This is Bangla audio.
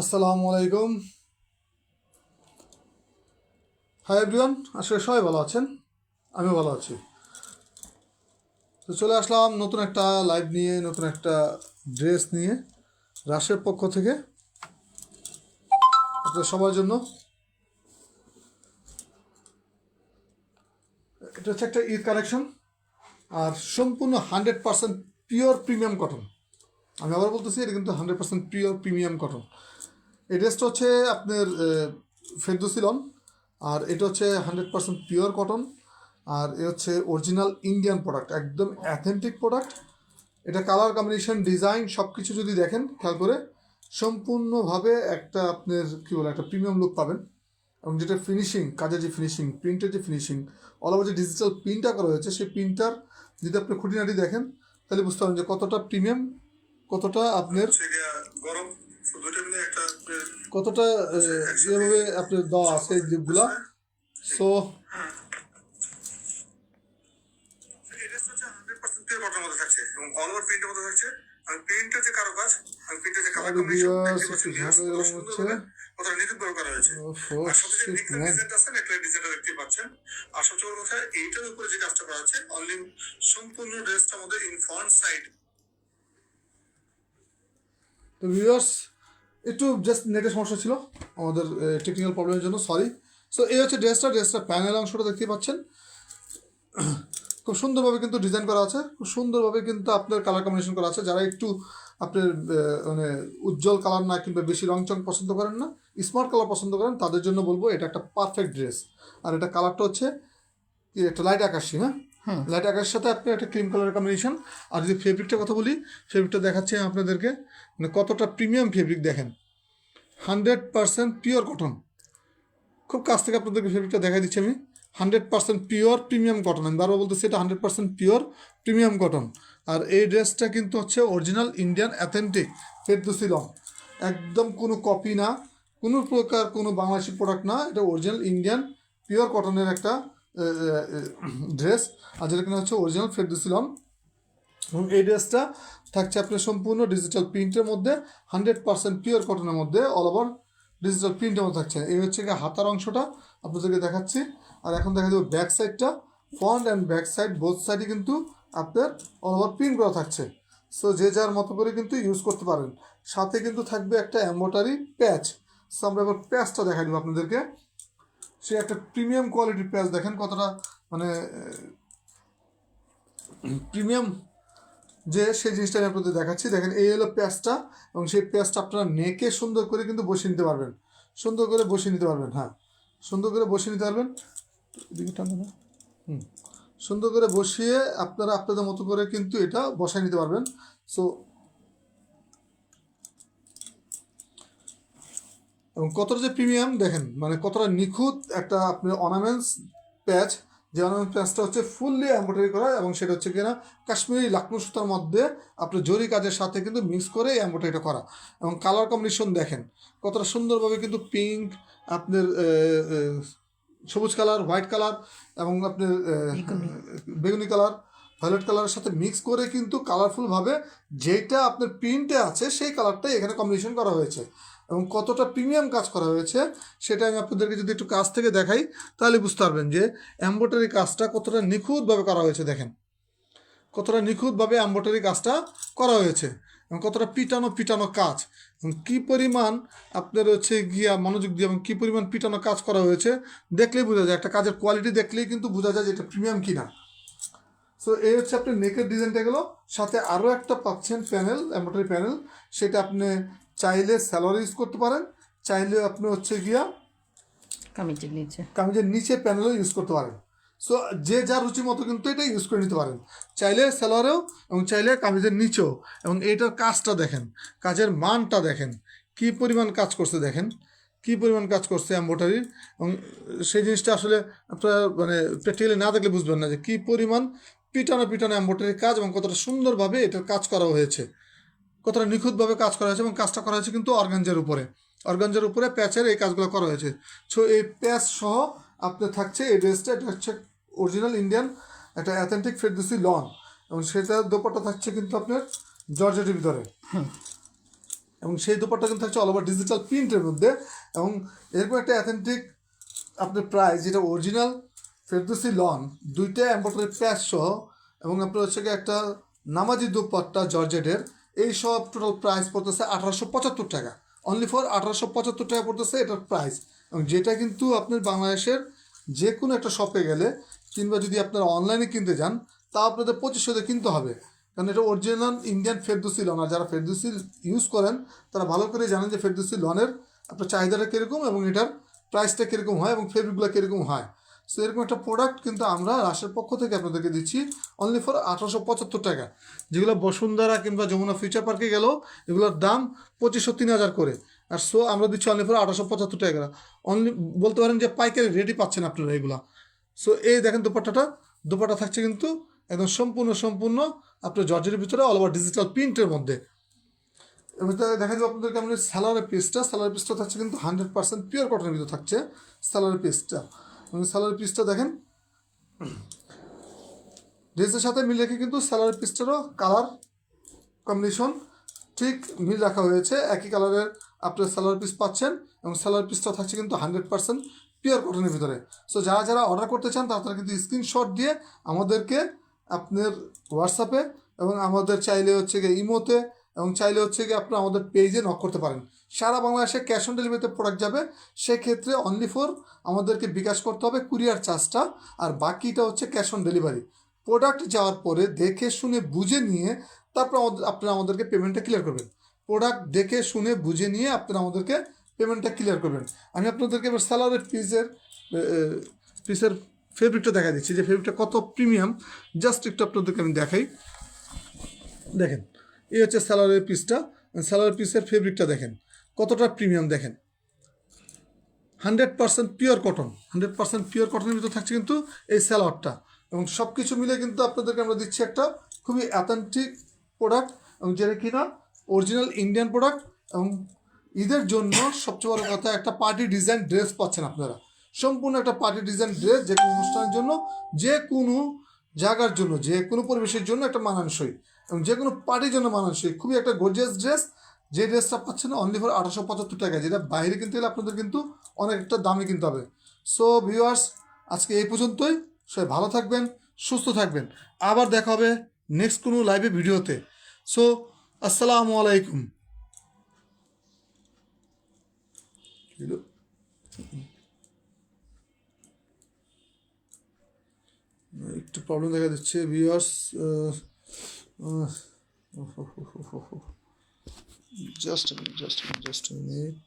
আসসালামু আলাইকুম। হাই এভরিওয়ান আসলে সবাই ভালো আছেন। আমিও ভালো আছি। তো চলে আসলাম নতুন একটা লাইভ নিয়ে, নতুন একটা ড্রেস নিয়ে রাশের পক্ষ থেকে। আপনাদের সবার জন্য। এটা হচ্ছে একটা ঈদ কালেকশন আর সম্পূর্ণ hundred percent pure premium cotton আমি আবার বলতেছি, এটা কিন্তু hundred percent pure premium cotton এই ড্রেসটা হচ্ছে আপনার ফেরদোসিলন আর এটা হচ্ছে হান্ড্রেড পার্সেন্ট পিওর কটন আর এ হচ্ছে অরিজিনাল ইন্ডিয়ান প্রোডাক্ট একদম অ্যাথেন্টিক প্রোডাক্ট এটা কালার কম্বিনেশন ডিজাইন সব কিছু যদি দেখেন, খেয়াল করে, সম্পূর্ণভাবে একটা আপনার, কী বলে, একটা প্রিমিয়াম লুক পাবেন। এবং যেটা ফিনিশিং কাজের যে ফিনিশিং প্রিন্টের যে ফিনিশিং অল ওভার যে ডিজিটাল প্রিন্টটা করা হয়েছে, সেই প্রিন্টার যদি আপনি খুঁটিনাটি দেখেন, তাহলে বুঝতে পারবেন যে কতটা প্রিমিয়াম কতটা আপনার গরম কতটা যেভাবে আপনার দেওয়া আছে যেগুলা সো এটা হচ্ছে হান্ড্রেড পার্সেন্ট পিওর কটনের মধ্যে থাকছে এবং অল ওভার প্রিন্টের মধ্যে থাকছে। আমি প্রিন্টের যে কারও কাজ আমি প্রিন্টের যে কালার আরে viewers, একটু ঝামেলা হচ্ছে। কতটা নিখুঁতভাবে করা হয়েছে। ওফো, আর সবচেয়ে shit, যে man. ডিজাইনটা আছে না একটা ডিজাইনটা দেখতে পাচ্ছেন। আর সবচেয়ে কথা এইটার উপরে যে কাজটা করা অনলি সম্পূর্ণ ড্রেসটা আমাদের ইন ফ্রন্ট সাইড তো ভিউয়ার্স একটু জাস্ট নেটের সমস্যা ছিল, আমাদের টেকনিক্যাল প্রবলেমের জন্য সরি সো এই হচ্ছে ড্রেসটা ড্রেসটা প্যানেল অংশটা দেখতে পাচ্ছেন। খুব সুন্দরভাবে কিন্তু ডিজাইন করা আছে, খুব সুন্দরভাবে কিন্তু আপনার কালার কম্বিনেশন করা আছে। যারা একটু আপনার মানে উজ্জ্বল কালার না কিংবা বেশি রং চং পছন্দ করেন না স্মার্ট কালার পছন্দ করেন, তাদের জন্য বলব এটা একটা পারফেক্ট ড্রেস আর এটা কালারটা হচ্ছে একটা লাইট আকাশি হ্যাঁ? লাইট আকাশের সাথে আপনি একটা ক্রিম কালার কম্বিনেশন আর যদি ফেব্রিকটার কথা বলি ফেব্রিকটা দেখাচ্ছি আপনাদেরকে মানে কতটা প্রিমিয়াম ফেব্রিক দেখেন। হান্ড্রেড পার্সেন্ট পিওর কটন খুব কাছ থেকে আপনাদেরকে ফেব্রিকটা দেখা দিচ্ছি আমি। Hundred percent pure premium cotton আমি বারবার বলতেছি, এটা hundred percent pure premium cotton আর এই ড্রেসটা কিন্তু হচ্ছে অরিজিনাল ইন্ডিয়ান অ্যাথেন্টিক ফেরদুসি লং একদম কোনো কপি না, কোনো প্রকার কোনো বাংলাদেশি প্রোডাক্ট না, এটা অরিজিনাল ইন্ডিয়ান পিওর কটনের একটা ড্রেস আর যেটা কিনা হচ্ছে অরিজিনাল ফেরদুসি লং এবং এই ড্রেসটা থাকছে আপনার সম্পূর্ণ ডিজিটাল প্রিন্টের মধ্যে হান্ড্রেড পার্সেন্ট পিওর কটনের মধ্যে অল ওভার ডিজিটাল প্রিন্টের মধ্যে থাকছে। এই হচ্ছে গিয়ে হাতার অংশটা, আপনাদেরকে দেখাচ্ছি। আর এখন দেখা দেবো ব্যাক সাইডটা front and back side both সাইডে কিন্তু আপনার অল ওভার প্রিন্ট করা থাকছে। সো যে যার মতো করে কিন্তু ইউজ করতে পারেন। সাথে কিন্তু থাকবে একটা এম্বোটারি প্যাচ সো আমরা এবার প্যাচটা দেখা দিব আপনাদেরকে। সে একটা প্রিমিয়াম কোয়ালিটির প্যাচ দেখেন কতটা মানে প্রিমিয়াম যে সেই জিনিসটা আমি আপনাদের দেখাচ্ছি। দেখেন, এই হলো পেঁয়াজটা এবং সেই পেঁয়াজটা আপনারা নেকে সুন্দর করে কিন্তু বসিয়ে নিতে পারবেন। সুন্দর করে বসিয়ে নিতে পারবেন হ্যাঁ। সুন্দর করে বসিয়ে নিতে পারবেন। হুম। সুন্দর করে বসিয়ে আপনারা আপনাদের মতো করে কিন্তু এটা বসায় নিতে পারবেন। সো এবং কতটা যে প্রিমিয়াম দেখেন মানে কতটা নিখুঁত একটা আপনি অর্নামেন্টস প্যাচ যে অর্নামেন্ট প্যাচটা হচ্ছে ফুললি এম্ব্রয়ডারি করা এবং সেটা হচ্ছে কিনা কাশ্মীরি লাকনো সুতার মধ্যে আপনার জরি কাজের সাথে কিন্তু মিক্স করে এই এম্ব্রয়ডারিটা করা। এবং কালার কম্বিনেশন দেখেন কতটা সুন্দরভাবে কিন্তু পিঙ্ক আপনার সবুজ কালার হোয়াইট কালার এবং আপনার বেগুনি। কালার ভায়োলেট কালারের সাথে মিক্স করে কিন্তু কালারফুলভাবে যেটা আপনার প্রিন্টে আছে সেই কালারটাই এখানে কম্বিনেশন করা হয়েছে। এবং কতটা প্রিমিয়াম কাজ করা হয়েছে, সেটা আমি আপনাদেরকে যদি একটু কাছ থেকে দেখাই, তাহলে বুঝতে পারবেন যে এম্ব্রয়ডারি কাজটা কতটা নিখুঁতভাবে করা হয়েছে, দেখেন। কতটা নিখুঁতভাবে এম্ব্রয়ডারি কাজটা করা হয়েছে এবং কতটা পিটানো পিটানো কাজ। এবং কী পরিমাণ আপনার হচ্ছে গিয়া মনোযোগ দিয়ে এবং কী পরিমাণ পিটানো কাজ করা হয়েছে, দেখলেই বোঝা যায়। একটা কাজের কোয়ালিটি দেখলেই কিন্তু বোঝা যায় যে এটা প্রিমিয়াম কিনা। সো এই হচ্ছে আপনি নেকের ডিজাইনটা গেলো। সাথে আরও একটা পাচ্ছেন প্যানেল এম্ব্রয়ডারি প্যানেল সেটা আপনি চাইলে স্যালোয়ার ইউজ করতে পারেন চাইলে আপনি হচ্ছে গিয়া কামিজের নিচে। কামিজের নিচে প্যানেলও ইউজ করতে পারেন। সো যে যার রুচি মতো কিন্তু এটা ইউজ করে নিতে পারেন। চাইলে স্যালোয়ারেও এবং চাইলে কামিজের নিচেও। এবং এইটার কাজটা দেখেন কাজের মানটা দেখেন কি পরিমাণ কাজ করছে দেখেন কি পরিমাণ কাজ করছে এম্ব্রয়ডারির এবং সেই জিনিসটা আসলে আপনারা মানে প্র্যাকটিক্যালি না দেখলে বুঝবেন না যে কি পরিমাণ পিটানো পিটানো এম্ব্রয়ডারির কাজ এবং কতটা সুন্দরভাবে এটার কাজ করা হয়েছে। কতটা নিখুঁতভাবে কাজ করা হয়েছে এবং কাজটা করা হয়েছে কিন্তু অর্গানজার উপরে। অর্গানজার উপরে প্যাচের এই কাজগুলো করা হয়েছে। সো এই প্যাচ সহ আপনার থাকছে এই ড্রেসটা এটা হচ্ছে অরিজিনাল ইন্ডিয়ান একটা অ্যাথেন্টিক ফেরদুসি লন এবং সেটা দোপাটা থাকছে কিন্তু আপনার জর্জেটের ভিতরে। এবং সেই দুপাট্টা কিন্তু থাকছে অল ওভার ডিজিটাল প্রিন্টের মধ্যে। এবং এরকম একটা অ্যাথেন্টিক আপনার প্রাইস যেটা অরিজিনাল ফেরদুসি লন দুইটা এম্বয়ডারি প্যাচ সহ এবং আপনার হচ্ছে একটা নামাজি দুপাট্টা জর্জেটের এই সব টোটাল প্রাইস পড়তেছে আঠারোশো পঁচাত্তর টাকা। অনলি ফর আঠারোশো পঁচাত্তর টাকা পড়তেছে এটার প্রাইস এবং যেটা কিন্তু আপনার বাংলাদেশের যে কোনো একটা শপে গেলে কিংবা যদি আপনারা অনলাইনে কিনতে যান, তা আপনাদের পঁচিশশোতে কিনতে হবে। কারণ এটা অরিজিনাল ইন্ডিয়ান ফেরদুসি লন আর যারা ফেরদুসি ইউজ করেন, তারা ভালো করে জানেন যে ফেরদুসি লনের আপনার চাহিদাটা কীরকম এবং এটার প্রাইসটা কীরকম হয় এবং ফেব্রিকগুলো কীরকম হয়। সো এরকম একটা প্রোডাক্ট কিন্তু আমরা রাশের পক্ষ থেকে আপনাদেরকে দিচ্ছি অনলি ফর আঠারোশো পঁচাত্তর টাকা। যেগুলো বসুন্ধরা কিংবা যমুনা ফিউচার পার্কে গেল, এগুলোর দাম পঁচিশশো তিন হাজার করে। আর সো আমরা দিচ্ছি অনলি ফর আঠারোশো পঁচাত্তর টাকা। অনলি বলতে পারেন যে পাইকারি রেডি পাচ্ছেন আপনারা এগুলা। সো এই দেখেন দুপাট্টাটা। দুপাট্টা থাকছে কিন্তু একদম সম্পূর্ণ সম্পূর্ণ আপনার জর্জের ভিতরে অল ওভার ডিজিটাল প্রিন্টের মধ্যে। দেখা যাবে আপনাদেরকে আমাদের স্যালারের পিসটা স্যালারের পিসটা থাকছে কিন্তু হান্ড্রেড পার্সেন্ট পিওর কটনের ভিতরে থাকছে স্যালারের পিসটা এবং স্যালারের পিসটা দেখেন। ড্রেসের সাথে মিল রেখে কিন্তু স্যালারের পিসটারও কালার কম্বিনেশন ঠিক মিল রাখা হয়েছে। একই কালারের আপনার স্যালার পিস পাচ্ছেন এবং স্যালার পিসটা থাকছে কিন্তু হান্ড্রেড পার্সেন্ট পিওর কটনের ভিতরে। সো যারা যারা অর্ডার করতে চান, তারা তারা কিন্তু স্ক্রিনশট দিয়ে আমাদেরকে আপনার হোয়াটসঅ্যাপে এবং আমাদের চাইলে হচ্ছে গিয়ে ইমোতে এবং চাইলে হচ্ছে গিয়ে আপনারা আমাদের পেজে নক করতে পারেন। সারা বাংলাদেশে ক্যাশ অন ডেলিভারিতে প্রোডাক্ট যাবে, সেক্ষেত্রে অনলি ফর আমাদেরকে বিকাশ করতে হবে কুরিয়ার চার্জটা আর বাকিটা হচ্ছে ক্যাশ অন ডেলিভারি প্রোডাক্ট যাওয়ার পরে দেখে শুনে বুঝে নিয়ে তারপর আপনারা আমাদেরকে পেমেন্টটা ক্লিয়ার করবেন। প্রোডাক্ট দেখে শুনে বুঝে নিয়ে আপনারা আমাদেরকে পেমেন্টটা ক্লিয়ার করবেন। আমি আপনাদেরকে এবার স্যালারের পিসের পিসের ফেব্রিকটা দেখা দিচ্ছি। যে ফেব্রিকটা কত প্রিমিয়াম জাস্ট একটু আপনাদেরকে আমি দেখাই। দেখেন এই হচ্ছে স্যালারের পিসটা স্যালারের পিসের ফেব্রিকটা দেখেন, কতটা প্রিমিয়াম দেখেন। Hundred percent pure cotton hundred percent pure কটনের ভিতরে থাকছে কিন্তু এই স্যালোয়ারটা এবং সব কিছু মিলে কিন্তু আপনাদেরকে আমরা দিচ্ছি একটা খুবই অ্যাথেন্টিক প্রোডাক্ট এবং যেটা কিনা অরিজিনাল ইন্ডিয়ান প্রোডাক্ট এবং ঈদের জন্য সবচেয়ে বড় কথা একটা পার্টি ডিজাইন ড্রেস পাচ্ছেন আপনারা। সম্পূর্ণ একটা পার্টি ডিজাইন ড্রেস যে কোনো অনুষ্ঠানের জন্য, যে কোনো জায়গার জন্য, যে কোনো পরিবেশের জন্য একটা মানানসই। এবং যে কোনো পার্টির জন্য মানানসই খুবই একটা গর্জিয়াস ড্রেস যে ড্রেসটা পাচ্ছেন অনলি ফর আঠারোশো পঁচাত্তর টাকা, যেটা বাইরে কিনতে গেলে আপনাদের কিন্তু অনেক একটা দামে কিনতে হবে। সো ভিউয়ার্স আজকে এই পর্যন্তই। সবাই ভালো থাকবেন, সুস্থ থাকবেন। আবার দেখা হবে নেক্সট কোনো লাইভে ভিডিওতে। সো আসসালামু আলাইকুম। একটু প্রবলেম দেখা দিচ্ছে viewers Just a minute, just a minute, just a minute.